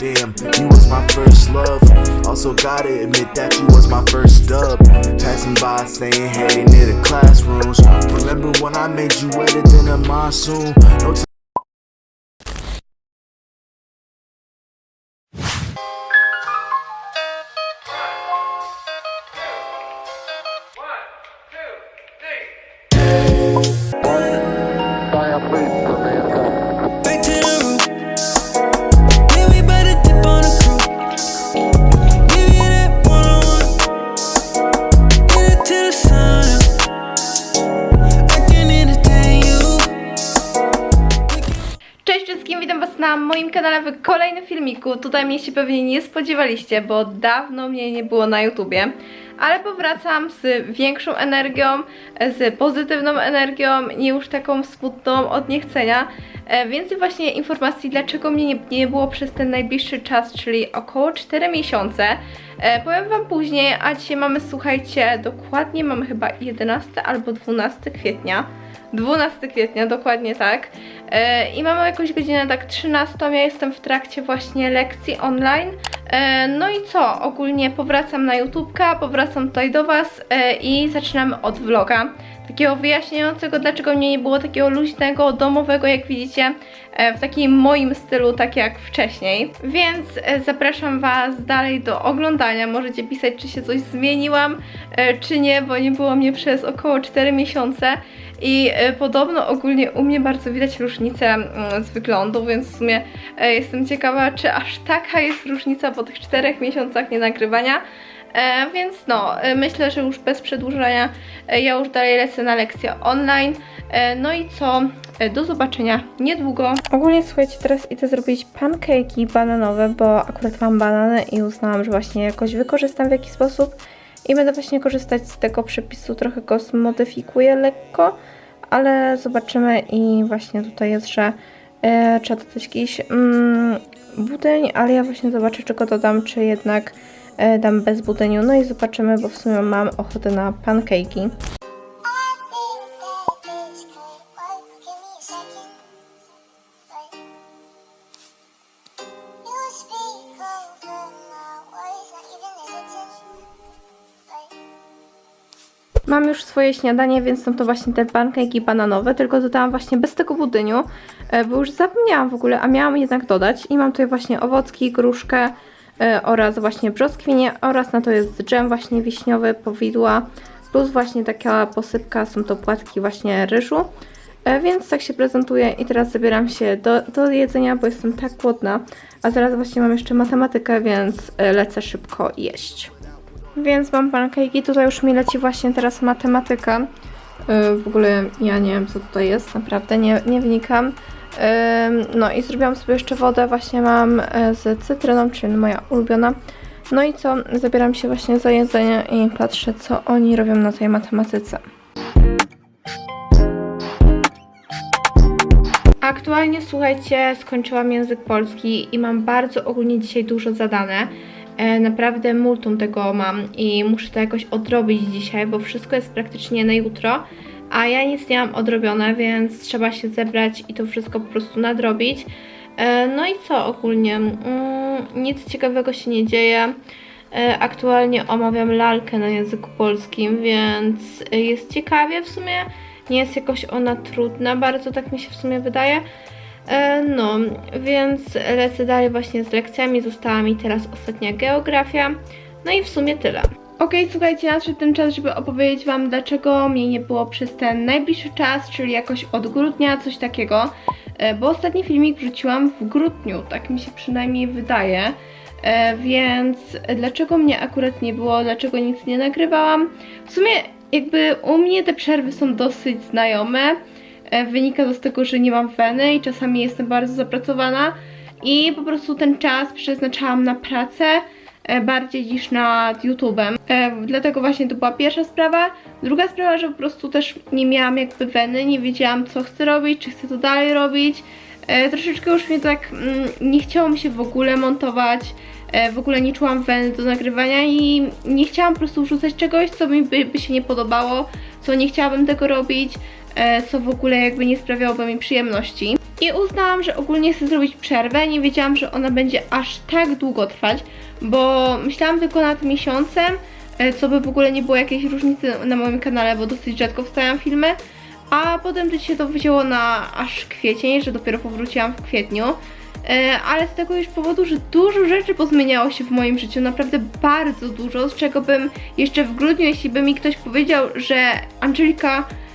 Damn, you was my first love. Also gotta admit that you was my first dub. Passing by saying hey near the classrooms. Remember when I made you wetter than a monsoon? No t- Back kanale w kolejnym filmiku. Tutaj mnie się pewnie nie spodziewaliście, bo dawno mnie nie było na YouTubie. Ale powracam z większą energią, z pozytywną energią, nie już taką smutną od niechcenia. E, Więcej właśnie informacji, dlaczego mnie nie, nie było przez ten najbliższy czas, czyli około 4 miesiące. E, Powiem wam później, a dzisiaj mamy, słuchajcie, dokładnie mamy chyba 11 albo 12 kwietnia. 12 kwietnia, dokładnie tak. E, I mamy jakąś godzinę tak 13. Ja jestem w trakcie właśnie lekcji online. E, no i co? Ogólnie powracam na YouTubka, powracam tutaj do Was e, i zaczynamy od vloga. Takiego wyjaśniającego, dlaczego mnie nie było takiego luźnego, domowego, jak widzicie, w takim moim stylu, tak jak wcześniej. Więc zapraszam Was dalej do oglądania. Możecie pisać, czy się coś zmieniłam, czy nie, bo nie było mnie przez około 4 miesiące. I e, podobno ogólnie u mnie bardzo widać różnicę mm, z wyglądu, więc w sumie e, jestem ciekawa, czy aż taka jest różnica po tych czterech miesiącach nienagrywania. E, więc no, e, myślę, że już bez przedłużania e, ja już dalej lecę na lekcję online. E, no i co? E, do zobaczenia niedługo. Ogólnie słuchajcie, teraz idę zrobić pancake'i bananowe, bo akurat mam banany i uznałam, że właśnie jakoś wykorzystam w jakiś sposób. I będę właśnie korzystać z tego przepisu, trochę go zmodyfikuję lekko, ale zobaczymy i właśnie tutaj jest, że e, trzeba dodać jakiś mm, budyń, ale ja właśnie zobaczę, czy go dodam, czy jednak e, dam bez budyniu. No i zobaczymy, bo w sumie mam ochotę na pancake'i. Swoje śniadanie, więc są to właśnie te pancake'i bananowe, tylko dodałam właśnie bez tego budyniu, e, bo już zapomniałam w ogóle, a miałam jednak dodać. I mam tutaj właśnie owocki, gruszkę e, oraz właśnie brzoskwinię oraz na to jest dżem właśnie wiśniowy, powidła, plus właśnie taka posypka, są to płatki właśnie ryżu. E, Więc tak się prezentuje i teraz zabieram się do, do jedzenia, bo jestem tak głodna. A zaraz właśnie mam jeszcze matematykę, więc lecę szybko jeść. Więc mam pankejki, tutaj już mi leci właśnie teraz matematyka. Yy, w ogóle ja nie wiem co tutaj jest, naprawdę nie, nie wnikam. Ym, no i zrobiłam sobie jeszcze wodę, właśnie mam e, z cytryną, czyli moja ulubiona. No i co, zabieram się właśnie za jedzenie i patrzę co oni robią na tej matematyce. Aktualnie słuchajcie, skończyłam język polski i mam bardzo ogólnie dzisiaj dużo zadane. E, naprawdę multum tego mam i muszę to jakoś odrobić dzisiaj, bo wszystko jest praktycznie na jutro, a ja nic nie mam odrobione, więc trzeba się zebrać i to wszystko po prostu nadrobić. E, no i co ogólnie? Mm, nic ciekawego się nie dzieje. E, Aktualnie omawiam lalkę na języku polskim, więc jest ciekawie w sumie. Nie jest jakoś ona trudna, bardzo tak mi się w sumie wydaje. E, No, więc lecę dalej właśnie z lekcjami. Została mi teraz ostatnia geografia. No i w sumie tyle. Okej, słuchajcie, nadszedł ten czas, żeby opowiedzieć Wam, dlaczego mnie nie było przez ten najbliższy czas, czyli jakoś od grudnia, coś takiego. E, Bo ostatni filmik wrzuciłam w grudniu, tak mi się przynajmniej wydaje. E, Więc dlaczego mnie akurat nie było, dlaczego nic nie nagrywałam? W sumie jakby u mnie te przerwy są dosyć znajome. E, Wynika to z tego, że nie mam weny i czasami jestem bardzo zapracowana i po prostu ten czas przeznaczałam na pracę e, bardziej niż nad YouTube'em. E, Dlatego właśnie to była pierwsza sprawa. Druga sprawa, że po prostu też nie miałam jakby weny, nie wiedziałam co chcę robić, czy chcę to dalej robić. Troszeczkę już mnie tak mm, nie chciało mi się w ogóle montować. W ogóle nie czułam weny do nagrywania i nie chciałam po prostu wrzucać czegoś, co mi by, by się nie podobało, co nie chciałabym tego robić, co w ogóle jakby nie sprawiałoby mi przyjemności. I uznałam, że ogólnie chcę zrobić przerwę. Nie wiedziałam, że ona będzie aż tak długo trwać, bo myślałam tylko nad miesiącem, e, co by w ogóle nie było jakiejś różnicy na moim kanale, bo dosyć rzadko wstawiam filmy. A potem się to wzięło na aż kwiecień, że dopiero powróciłam w kwietniu. E, Ale z tego już powodu, że dużo rzeczy pozmieniało się w moim życiu, naprawdę bardzo dużo, z czego bym jeszcze w grudniu, jeśli by mi ktoś powiedział, że Angelika e,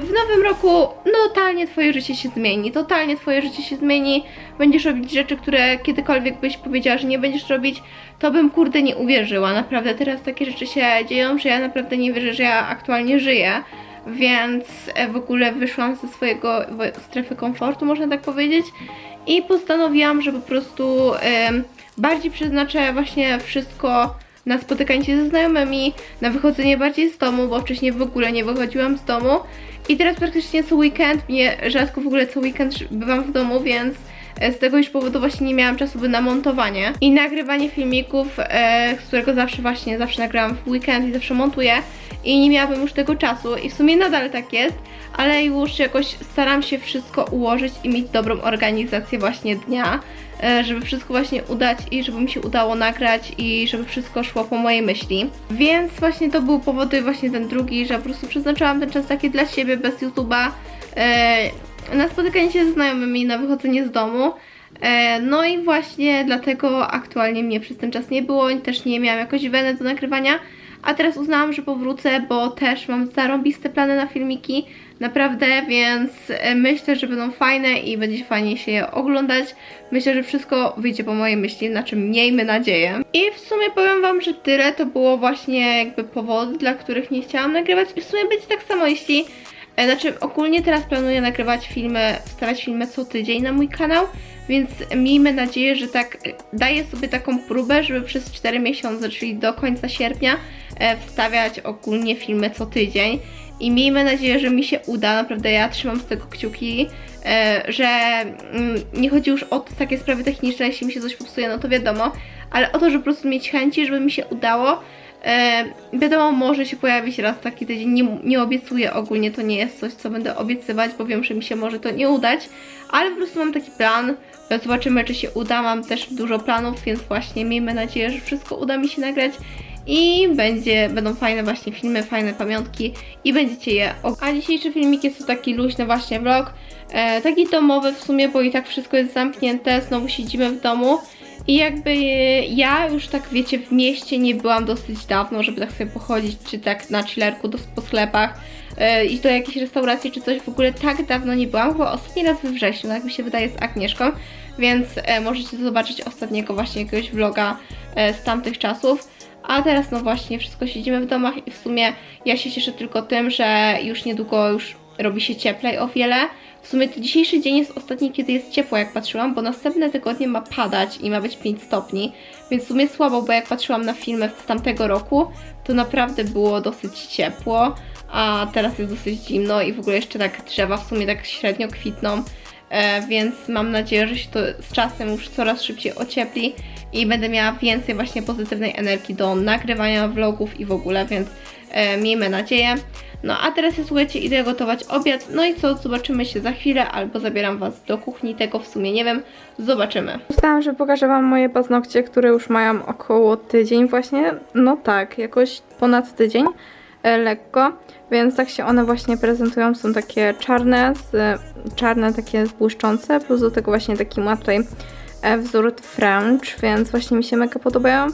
w nowym roku no, totalnie twoje życie się zmieni, totalnie twoje życie się zmieni, będziesz robić rzeczy, które kiedykolwiek byś powiedziała, że nie będziesz robić, to bym kurde nie uwierzyła. Naprawdę teraz takie rzeczy się dzieją, że ja naprawdę nie wierzę, że ja aktualnie żyję. Więc e, w ogóle wyszłam ze swojego wo- strefy komfortu, można tak powiedzieć. I postanowiłam, że po prostu bardziej przeznaczę właśnie wszystko na spotykanie się ze znajomymi, na wychodzenie bardziej z domu, bo wcześniej w ogóle nie wychodziłam z domu. I teraz praktycznie co weekend, nie, rzadko w ogóle co weekend bywam w domu, więc e, z tego już powodu właśnie nie miałam czasu by na montowanie i nagrywanie filmików, e, z którego zawsze właśnie, zawsze nagrałam w weekend i zawsze montuję i nie miałabym już tego czasu i w sumie nadal tak jest, ale już jakoś staram się wszystko ułożyć i mieć dobrą organizację właśnie dnia, żeby wszystko właśnie udać i żeby mi się udało nagrać i żeby wszystko szło po mojej myśli. Więc właśnie to był powód i właśnie ten drugi, że po prostu przeznaczałam ten czas taki dla siebie bez YouTube'a e, na spotykanie się ze znajomymi, na wychodzenie z domu. E, No i właśnie dlatego aktualnie mnie przez ten czas nie było, też nie miałam jakoś weny do nagrywania, a teraz uznałam, że powrócę, bo też mam zarąbiste plany na filmiki, naprawdę, więc e, myślę, że będą fajne i będzie fajnie się je oglądać. Myślę, że wszystko wyjdzie po mojej myśli, na czym miejmy nadzieję. I w sumie powiem Wam, że tyle to było właśnie jakby powody, dla których nie chciałam nagrywać i w sumie będzie tak samo, jeśli E, Znaczy, ogólnie teraz planuję nagrywać filmy, wstawiać filmy co tydzień na mój kanał, więc miejmy nadzieję, że tak e, daję sobie taką próbę, żeby przez 4 miesiące, czyli do końca sierpnia, wstawiać ogólnie filmy co tydzień. I miejmy nadzieję, że mi się uda, naprawdę ja trzymam z tego kciuki, e, że mm, nie chodzi już o takie sprawy techniczne, jeśli mi się coś popsuje, no to wiadomo, ale o to, żeby po prostu mieć chęci, żeby mi się udało. E, wiadomo, może się pojawić raz taki tydzień, nie, nie obiecuję ogólnie, to nie jest coś, co będę obiecywać, bo wiem, że mi się może to nie udać, ale po prostu mam taki plan, zobaczymy, czy się uda, mam też dużo planów, więc właśnie miejmy nadzieję, że wszystko uda mi się nagrać i będzie, będą fajne właśnie filmy, fajne pamiątki i będziecie je A dzisiejszy filmik jest to taki luźny właśnie vlog, e, taki domowy w sumie, bo i tak wszystko jest zamknięte, znowu siedzimy w domu. I jakby ja już tak wiecie w mieście nie byłam dosyć dawno, żeby tak sobie pochodzić, czy tak na chillerku do, po sklepach, e, iść do jakiejś restauracji czy coś, w ogóle tak dawno nie byłam, chyba ostatni raz we wrześniu, tak mi się wydaje z Agnieszką, więc e, możecie zobaczyć ostatniego właśnie jakiegoś vloga e, z tamtych czasów. A teraz no właśnie wszystko siedzimy w domach i w sumie ja się cieszę tylko tym, że już niedługo już robi się cieplej o wiele. W sumie to dzisiejszy dzień jest ostatni, kiedy jest ciepło, jak patrzyłam, bo następne tygodnie ma padać i ma być 5 stopni, więc w sumie słabo, bo jak patrzyłam na filmy z tamtego roku, to naprawdę było dosyć ciepło, a teraz jest dosyć zimno i w ogóle jeszcze tak drzewa w sumie tak średnio kwitną, więc mam nadzieję, że się to z czasem już coraz szybciej ociepli i będę miała więcej właśnie pozytywnej energii do nagrywania vlogów i w ogóle, więc e, miejmy nadzieję. No a teraz ja słuchajcie, idę gotować obiad, no i co, zobaczymy się za chwilę, albo zabieram Was do kuchni, tego w sumie nie wiem, zobaczymy. Myślałam, że pokażę Wam moje paznokcie, które już mają około tydzień właśnie, no tak, jakoś ponad tydzień, e, lekko, więc tak się one właśnie prezentują, są takie czarne, z, czarne takie błyszczące, plus do tego właśnie taki ma tutaj e, wzór French, więc właśnie mi się mega podobają.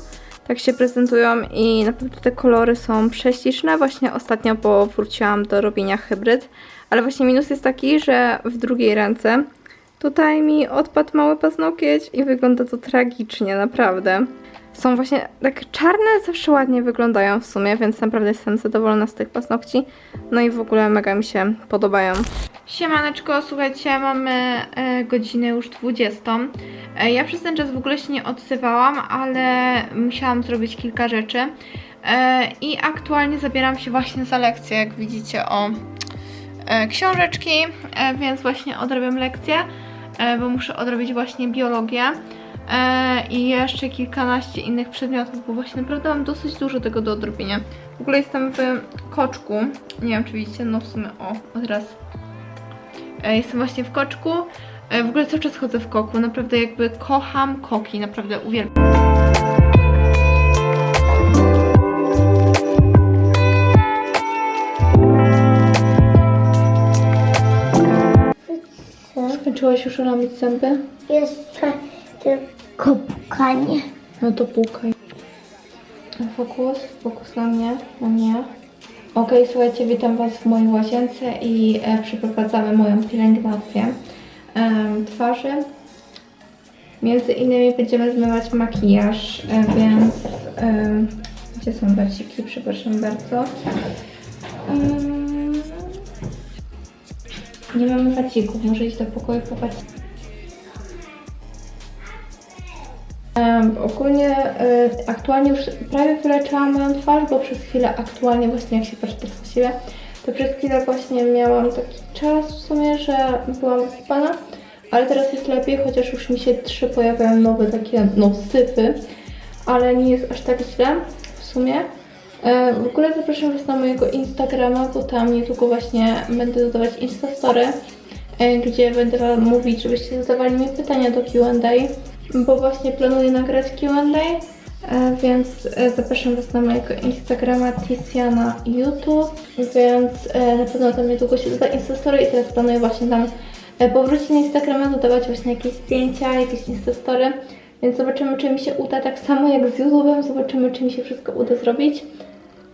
Tak się prezentują i naprawdę te kolory są prześliczne. Właśnie ostatnio, bo wróciłam do robienia hybryd, ale właśnie minus jest taki, że w drugiej ręce tutaj mi odpadł mały paznokieć i wygląda to tragicznie, naprawdę. Są właśnie tak czarne, zawsze ładnie wyglądają w sumie, więc naprawdę jestem zadowolona z tych paznokci. No i w ogóle mega mi się podobają. Siemaneczko, słuchajcie, mamy e, godzinę już 20. E, ja przez ten czas w ogóle się nie odzywałam, ale musiałam zrobić kilka rzeczy. E, I aktualnie zabieram się właśnie za lekcję, jak widzicie, o książeczki, więc właśnie odrabiam lekcję, bo muszę odrobić właśnie biologię. E, I jeszcze kilkanaście innych przedmiotów, bo właśnie naprawdę mam dosyć dużo tego do odrobienia. W ogóle jestem w koczku. Nie wiem, czy widzicie, no w sumie o, od razu E, Jestem właśnie w koczku E, W ogóle cały czas chodzę w koku, naprawdę jakby kocham koki, naprawdę uwielbiam. Skończyłaś już robić zęby? Jeszcze tylko pukanie. No to pukaj. Fokus, fokus na mnie, na mnie. Okej, słuchajcie, witam Was w mojej łazience i e, przeprowadzamy moją pielęgnację em, twarzy. Między innymi będziemy zmywać makijaż, e, więc... em, gdzie są baciki? Przepraszam bardzo. Em, nie mamy bacików, może iść do pokoju po baciki. Em, ogólnie e, aktualnie już prawie wyleczyłam moją twarz, bo przez chwilę aktualnie właśnie jak się patrzę na siebie, to przez chwilę właśnie miałam taki czas w sumie, że byłam wyspana, ale teraz jest lepiej, chociaż już mi się trzy pojawiają nowe takie no ale nie jest aż tak źle w sumie. E, W ogóle zapraszam Was na mojego Instagrama, bo tam niedługo właśnie będę dodawać Instastory, e, gdzie będę Wam mówić, żebyście zadawali mi pytania do Q&A, bo właśnie planuję nagrać Q&A, e, więc e, zapraszam Was na mojego Instagrama Tiziana YouTube, więc e, na pewno tam niedługo się doda Instastory i teraz planuję właśnie tam powrócić na Instagrama, dodawać właśnie jakieś zdjęcia, jakieś Instastory, więc zobaczymy, czy mi się uda, tak samo jak z YouTube'em, zobaczymy, czy mi się wszystko uda zrobić.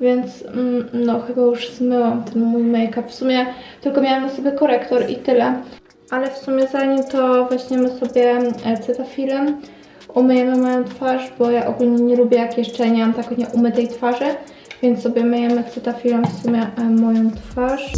Więc mm, no, chyba już zmyłam ten mój make-up. W sumie tylko miałam na sobie korektor i tyle. Ale w sumie zanim to weźmiemy sobie e, cetafilem, umyjemy moją twarz, bo ja ogólnie nie lubię jak jeszcze nie mam takiej nieumytej twarzy. Więc sobie myjemy cetafilem w sumie e, moją twarz.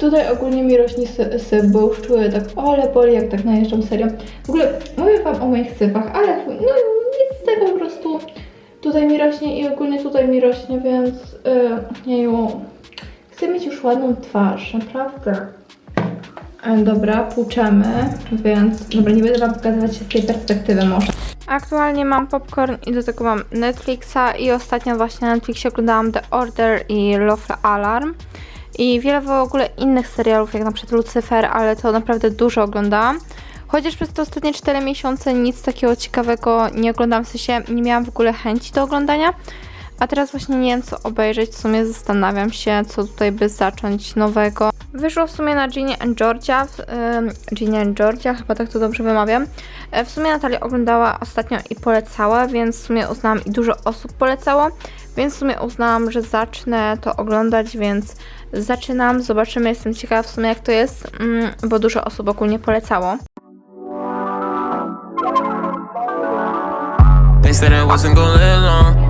Tutaj ogólnie mi rośnie sy- syp, bo już czuję tak, ale boli jak tak najeżdżam, serio. W ogóle mówię wam o moich sypach, ale no nic z tego po prostu tutaj mi rośnie i ogólnie tutaj mi rośnie, więc yy, jeju, chcę mieć już ładną twarz, naprawdę. E, Dobra, płuczemy, więc dobra, nie będę wam pokazywać się z tej perspektywy może. Aktualnie mam popcorn i do tego mam Netflixa i ostatnio właśnie na Netflixie oglądałam The Order i Love Alarm. I wiele w ogóle innych serialów, jak na przykład Lucifer, ale to naprawdę dużo oglądałam. Chociaż przez te ostatnie 4 miesiące nic takiego ciekawego nie oglądałam, w sensie nie miałam w ogóle chęci do oglądania. A teraz właśnie nie wiem co obejrzeć, w sumie zastanawiam się, co tutaj by zacząć nowego. Wyszło w sumie na Ginny and Georgia, w- ym, Ginny and Georgia, chyba tak to dobrze wymawiam. E, W sumie Natalia oglądała ostatnio i polecała, więc w sumie uznałam i dużo osób polecało, więc w sumie uznałam, że zacznę to oglądać, więc zaczynam, zobaczymy, jestem ciekawa w sumie jak to jest, mm, bo dużo osób ogólnie polecało. They said I wasn't gonna live long.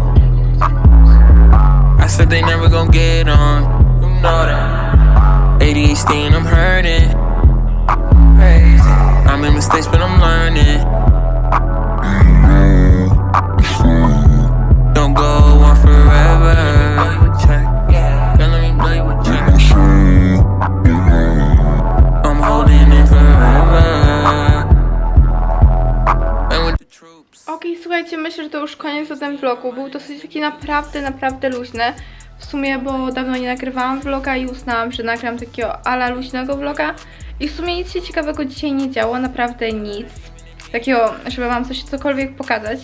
Said they never gonna get on. You know that. ADHD and I'm hurting. Crazy. I'm in mistakes, but I'm learning. Słuchajcie, myślę, że to już koniec o tym vlogu. Był dosyć taki naprawdę, naprawdę luźny. W sumie, bo dawno nie nagrywałam vloga i uznałam, że nagram takiego ala luźnego vloga. I w sumie nic się ciekawego dzisiaj nie działo, naprawdę nic. Takiego, żeby wam coś cokolwiek pokazać.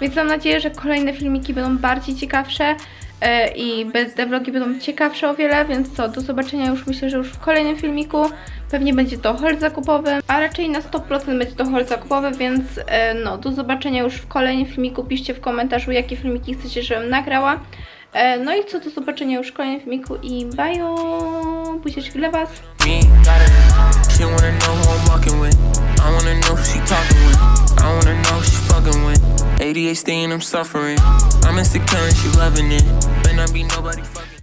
Więc mam nadzieję, że kolejne filmiki będą bardziej ciekawsze i be- te vlogi będą ciekawsze o wiele, więc co, do zobaczenia już myślę, że już w kolejnym filmiku. Pewnie będzie to haul zakupowy, a raczej na 100% będzie to haul zakupowy, więc e, no, do zobaczenia już w kolejnym filmiku. Piszcie w komentarzu, jakie filmiki chcecie, żebym nagrała. E, no i co, do zobaczenia już w kolejnym filmiku i bye! Buzieczki dla Was! I wanna know who she talking with. I wanna know who she fucking with. ADHD and I'm suffering. I'm insecure and she loving it. Better not be nobody fucking.